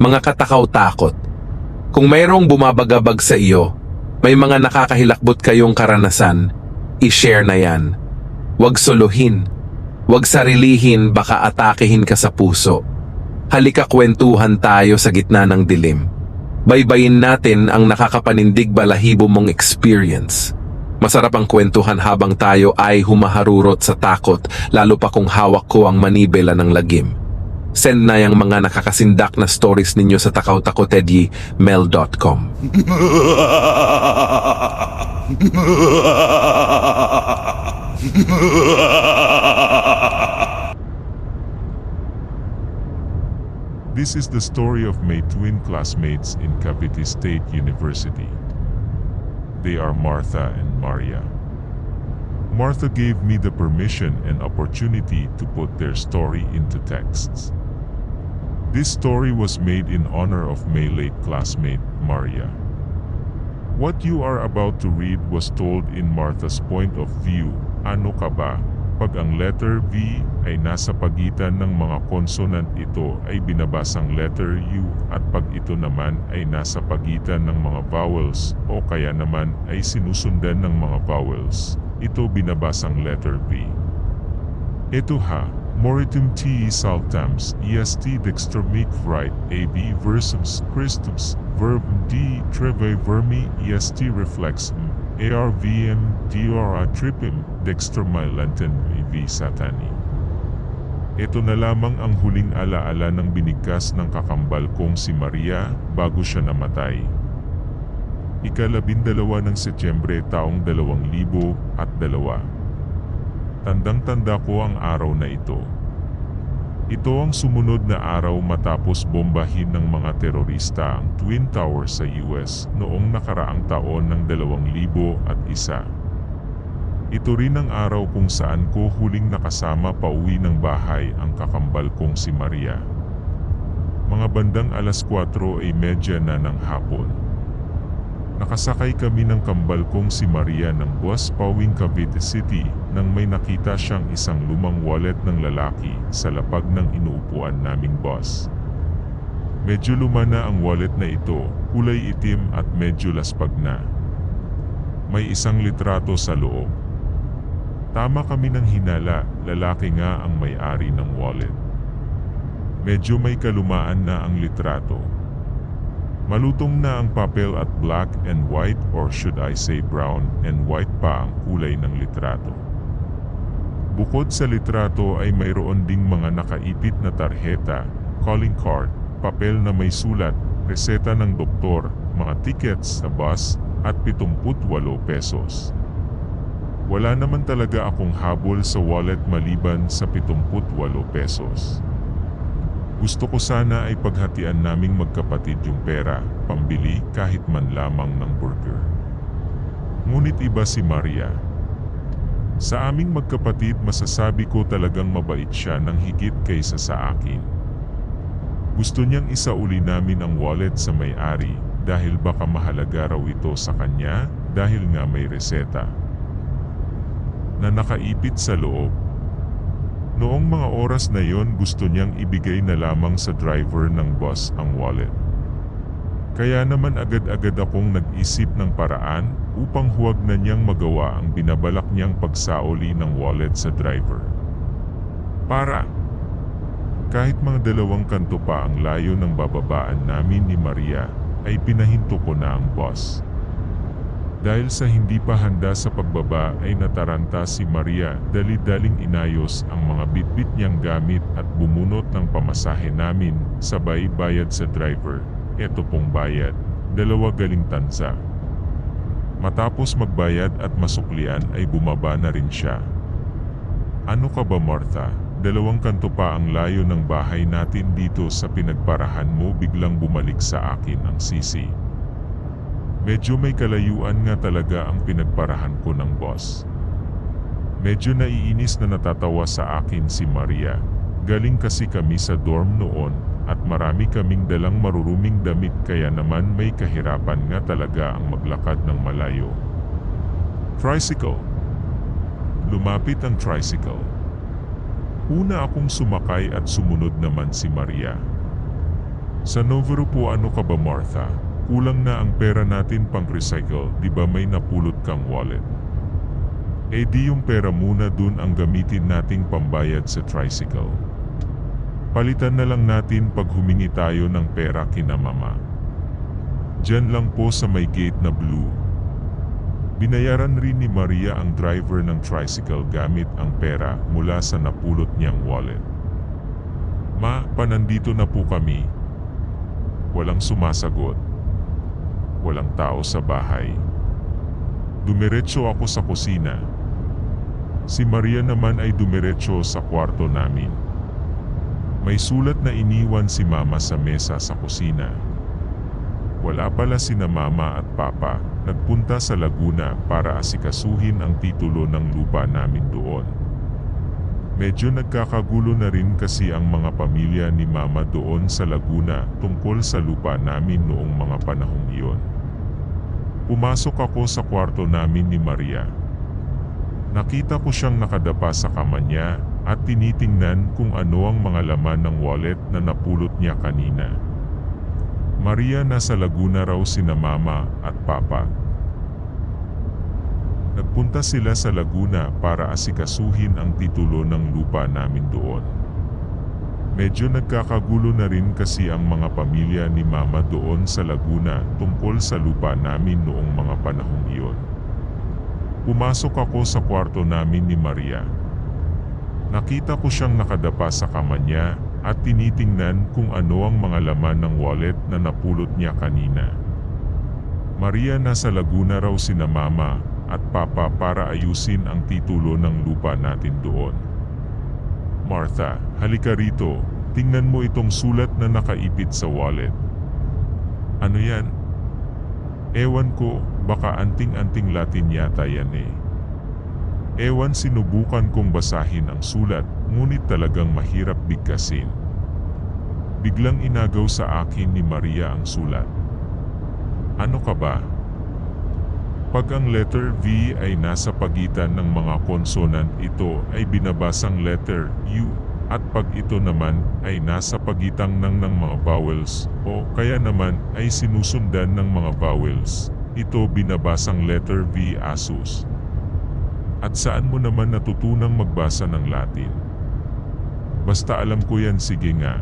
mga katakaw-takot. Kung mayroong bumabagabag sa iyo, may mga nakakahilakbot kayong karanasan, i-share na yan. Huwag suluhin. Huwag sarilihin baka atakehin ka sa puso. Halika kwentuhan tayo sa gitna ng dilim. Baybayin natin ang nakakapanindig balahibo mong experience. Masarap ang kwentuhan habang tayo ay humaharurot sa takot lalo pa kung hawak ko ang manibela ng lagim. Send na yung mga nakakasindak na stories ninyo sa takawtakotedyi.mail.com This is the story of my twin classmates in Cavite State University. They are Martha and Maria. Martha gave me the permission and opportunity to put their story into texts. This story was made in honor of my late classmate, Maria. What you are about to read was told in Martha's point of view, ano ka ba, pag ang letter V ay nasa pagitan ng mga consonant ito ay binabasang letter U at pag ito naman ay nasa pagitan ng mga vowels o kaya naman ay sinusundan ng mga vowels, ito binabasang letter V. Ito ha, moritum te saltams, est dextromic right, ab versums Christus, verb d treve vermi, est reflexum, arvm diora tripim, dextromilanten v satani. Ito na lamang ang huling alaala ng binigkas ng kakambal kong si Maria bago siya namatay. Ikalabindalawa ng Setyembre taong dalawang libo at dalawa. Tandang-tanda ko ang araw na ito. Ito ang sumunod na araw matapos bombahin ng mga terorista ang Twin Towers sa US noong nakaraang taon ng 2001. Ito rin ang araw kung saan ko huling nakasama pauwi ng bahay ang kakambal kong si Maria. Mga bandang alas 4 ay medya na ng hapon. Nakasakay kami ng kambal kong si Maria ng bus pawing Cavite City nang may nakita siyang isang lumang wallet ng lalaki sa lapag ng inuupuan naming bus. Medyo luma na ang wallet na ito, kulay itim at medyo laspag na. May isang litrato sa loob. Tama kami ng hinala, lalaki nga ang may-ari ng wallet. Medyo may kalumaan na ang litrato. Malutong na ang papel at black and white or should I say brown and white pa ang kulay ng litrato. Bukod sa litrato ay mayroon ding mga nakaipit na tarheta, calling card, papel na may sulat, reseta ng doktor, mga tickets sa bus at 78 pesos. Wala naman talaga akong habol sa wallet maliban sa 78 pesos. Gusto ko sana ay paghatian naming magkapatid yung pera, pambili kahit man lamang ng burger. Ngunit iba si Maria. Sa aming magkapatid masasabi ko talagang mabait siya ng higit kaysa sa akin. Gusto niyang isauli namin ang wallet sa may-ari dahil baka mahalaga raw ito sa kanya dahil nga may reseta. Na nakaipit sa loob Noong mga oras na yon gusto niyang ibigay na lamang sa driver ng bus ang wallet. Kaya naman agad-agad akong nag-isip ng paraan upang huwag na niyang magawa ang binabalak niyang pagsaoli ng wallet sa driver. Para kahit mga dalawang kanto pa ang layo ng bababaan namin ni Maria, ay pinahinto ko na ang bus. Dahil sa hindi pa handa sa pagbaba ay nataranta si Maria dali-daling inayos ang mga bitbit niyang gamit at bumunot ng pamasahe namin sabay bayad sa driver. Ito pong bayad, dalawa galing tansa. Matapos magbayad at masuklian ay bumaba na rin siya. Ano ka ba Martha? Dalawang kanto pa ang layo ng bahay natin dito sa pinagparahan mo biglang bumalik sa akin ang sisi. Medyo may kalayuan nga talaga ang pinagparahan ko ng boss. Medyo naiinis na natatawa sa akin si Maria. Galing kasi kami sa dorm noon at marami kaming dalang maruruming damit kaya naman may kahirapan nga talaga ang maglakad ng malayo. Tricycle Lumapit ang tricycle. Una akong sumakay at sumunod naman si Maria. Sa Novero po ano ka ba Martha? Kulang na ang pera natin pang recycle, di ba may napulot kang wallet? Eh di yung pera muna dun ang gamitin nating pambayad sa tricycle. Palitan na lang natin pag humingi tayo ng pera kina mama. Diyan lang po sa may gate na blue. Binayaran rin ni Maria ang driver ng tricycle gamit ang pera mula sa napulot niyang wallet. Ma, panandito na po kami. Walang sumasagot. Walang tao sa bahay. Dumiretso ako sa kusina. Si Maria naman ay dumiretso sa kwarto namin. May sulat na iniwan si mama sa mesa sa kusina. Wala pala sina mama at papa, nagpunta sa Laguna para asikasuhin ang titulo ng lupa namin doon. Medyo nagkakagulo na rin kasi ang mga pamilya ni mama doon sa Laguna tungkol sa lupa namin noong mga panahong iyon. Pumasok ako sa kwarto namin ni Maria. Nakita ko siyang nakadapa sa kama niya at tinitingnan kung ano ang mga laman ng wallet na napulot niya kanina. Maria nasa Laguna raw sina mama at papa. Nagpunta sila sa Laguna para asikasuhin ang titulo ng lupa namin doon. Medyo nagkakagulo na rin kasi ang mga pamilya ni mama doon sa Laguna tungkol sa lupa namin noong mga panahong iyon. Pumasok ako sa kwarto namin ni Maria. Nakita ko siyang nakadapa sa kama niya at tinitingnan kung ano ang mga laman ng wallet na napulot niya kanina. Maria nasa Laguna raw sina mama at papa para ayusin ang titulo ng lupa natin doon. Martha, halika rito. Tingnan mo itong sulat na nakaipit sa wallet. Ano yan? Ewan ko, baka anting-anting Latin yata yan eh. Ewan sinubukan kong basahin ang sulat, ngunit talagang mahirap bigkasin. Biglang inagaw sa akin ni Maria ang sulat. Ano ka ba? Pag ang letter V ay nasa pagitan ng mga konsonant ito ay binabasang letter U at pag ito naman ay nasa pagitan ng ng mga vowels o kaya naman ay sinusundan ng mga vowels. Ito binabasang letter V asus. At saan mo naman natutunang magbasa ng Latin? Basta alam ko yan sige nga.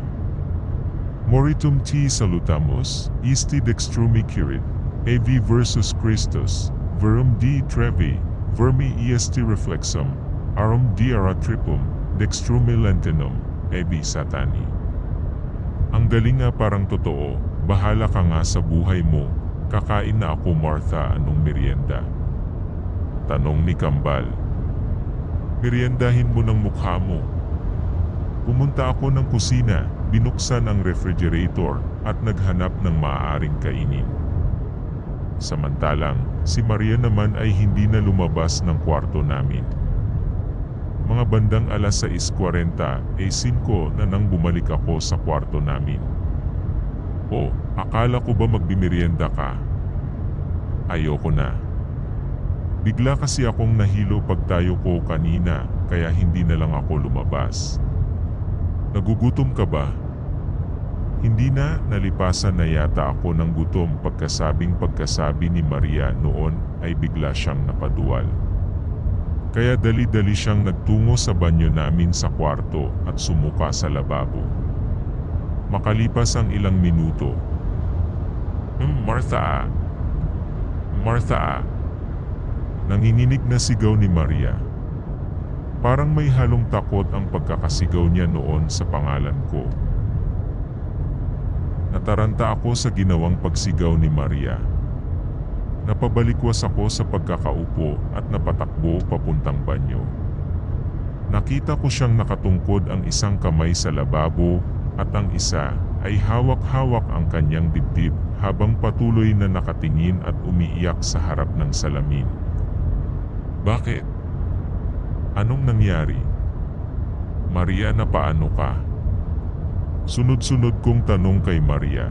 Moritum ti salutamus, isti dextrumi curit, AV versus Christus, verum di trevi, vermi iesti reflexum, arum di aratripum, dextrumi lentinum, AV satani. Ang galing nga parang totoo, bahala ka nga sa buhay mo, kakain na ako Martha anong merienda? Tanong ni Kambal. Meriendahin mo ng mukha mo. Pumunta ako ng kusina, binuksan ang refrigerator at naghanap ng maaaring kainin. Samantalang, si Maria naman ay hindi na lumabas ng kwarto namin. Mga bandang alas 6.40 ay 5 na nang bumalik ako sa kwarto namin. O, akala ko ba magbimerienda ka? Ayoko na. Bigla kasi akong nahilo pag tayo ko kanina kaya hindi na lang ako lumabas. Nagugutom ka ba? Hindi na nalipasan na yata ako ng gutom pagkasabing pagkasabi ni Maria noon ay bigla siyang napaduwal. Kaya dali-dali siyang nagtungo sa banyo namin sa kwarto at sumuka sa lababo. Makalipas ang ilang minuto. Hmm, Martha! Martha! Nanginginig na sigaw ni Maria. Parang may halong takot ang pagkakasigaw niya noon sa pangalan ko. Nataranta ako sa ginawang pagsigaw ni Maria. Napabalikwas ako sa pagkakaupo at napatakbo papuntang banyo. Nakita ko siyang nakatungkod ang isang kamay sa lababo at ang isa ay hawak-hawak ang kanyang dibdib habang patuloy na nakatingin at umiiyak sa harap ng salamin. Bakit? Anong nangyari? Maria na paano ka? Sunod-sunod kong tanong kay Maria.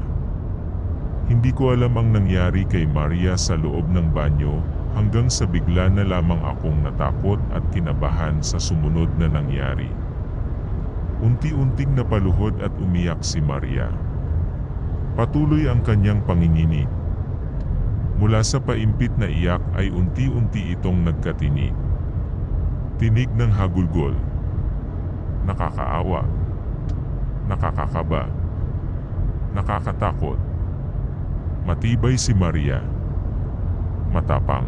Hindi ko alam ang nangyari kay Maria sa loob ng banyo hanggang sa bigla na lamang akong natakot at kinabahan sa sumunod na nangyari. Unti-unting napaluhod at umiyak si Maria. Patuloy ang kanyang panginginig. Mula sa paimpit na iyak ay unti-unti itong nagkatinig. Tinig ng hagulgol. Nakakaawa. Nakakakaba. Nakakatakot. Matibay si Maria. Matapang.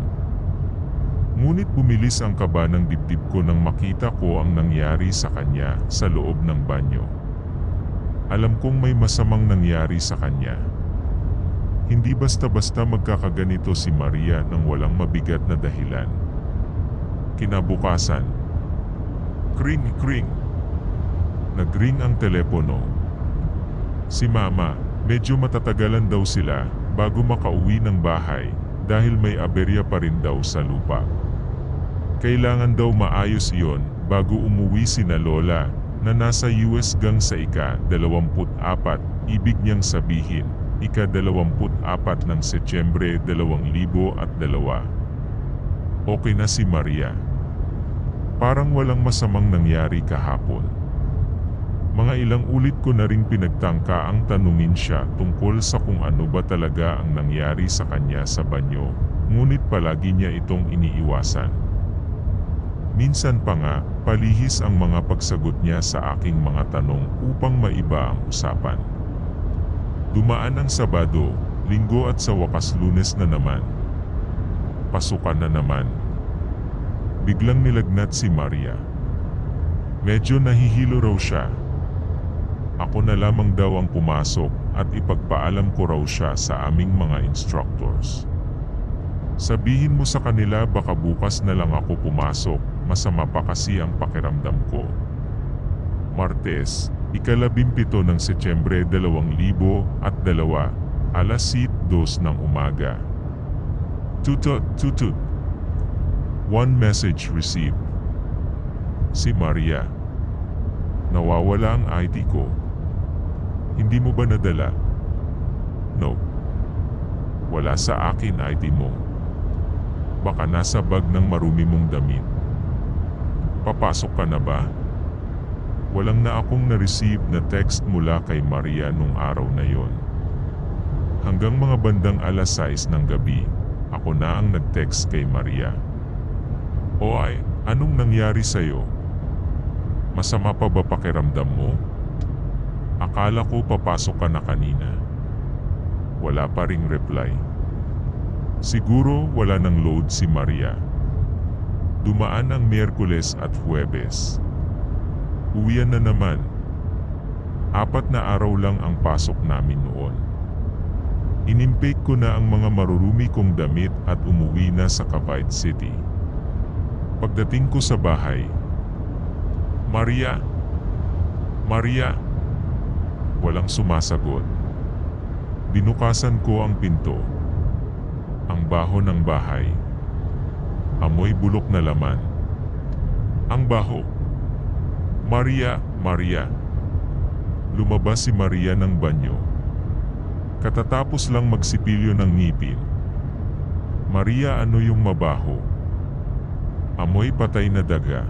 Ngunit bumilis ang kaba ng dibdib ko nang makita ko ang nangyari sa kanya sa loob ng banyo. Alam kong may masamang nangyari sa kanya. Hindi basta-basta magkakaganito si Maria nang walang mabigat na dahilan. Kinabukasan. Kring kring. Nagring ang telepono. Si Mama, medyo matatagalan daw sila bago makauwi ng bahay dahil may aberya pa rin daw sa lupa. Kailangan daw maayos iyon bago umuwi si na Lola na nasa US gang sa ika-24, ibig niyang sabihin, ika-24 ng Setyembre 2002. Okay na si Maria. Parang walang masamang nangyari kahapon. Mga ilang ulit ko na ring pinagtangka ang tanungin siya tungkol sa kung ano ba talaga ang nangyari sa kanya sa banyo, ngunit palagi niya itong iniiwasan. Minsan pa nga, palihis ang mga pagsagot niya sa aking mga tanong upang maiba ang usapan. Dumaan ang Sabado, Linggo at sa wakas Lunes na naman. Pasukan na naman. Biglang nilagnat si Maria. Medyo nahihilo raw siya. Ako na lamang daw ang pumasok at ipagpaalam ko raw siya sa aming mga instructors. Sabihin mo sa kanila baka bukas na lang ako pumasok, masama pa kasi ang pakiramdam ko. Martes, ikalabimpito ng Setyembre 2002, alas 2 ng umaga. Tutut, tutut. One message received. Si Maria. Nawawala ang ID ko. Hindi mo ba nadala? No. Wala sa akin ID mo. Baka nasa bag ng marumi mong damit. Papasok ka na ba? Walang na akong na-receive na text mula kay Maria nung araw na yon. Hanggang mga bandang alas 6 ng gabi, ako na ang nag-text kay Maria. O ay, anong nangyari sa'yo? Masama pa ba pakiramdam mo? Akala ko papasok ka na kanina. Wala pa ring reply. Siguro wala nang load si Maria. Dumaan ang Miyerkules at Huwebes. Uwian na naman. Apat na araw lang ang pasok namin noon. Inimpake ko na ang mga marurumi kong damit at umuwi na sa Cavite City. Pagdating ko sa bahay, Maria! Maria! Walang sumasagot. Binukasan ko ang pinto. Ang baho ng bahay. Amoy bulok na laman. Ang baho. Maria, Maria. Lumabas si Maria ng banyo. Katatapos lang magsipilyo ng ngipin. Maria ano yung mabaho? Amoy patay na daga.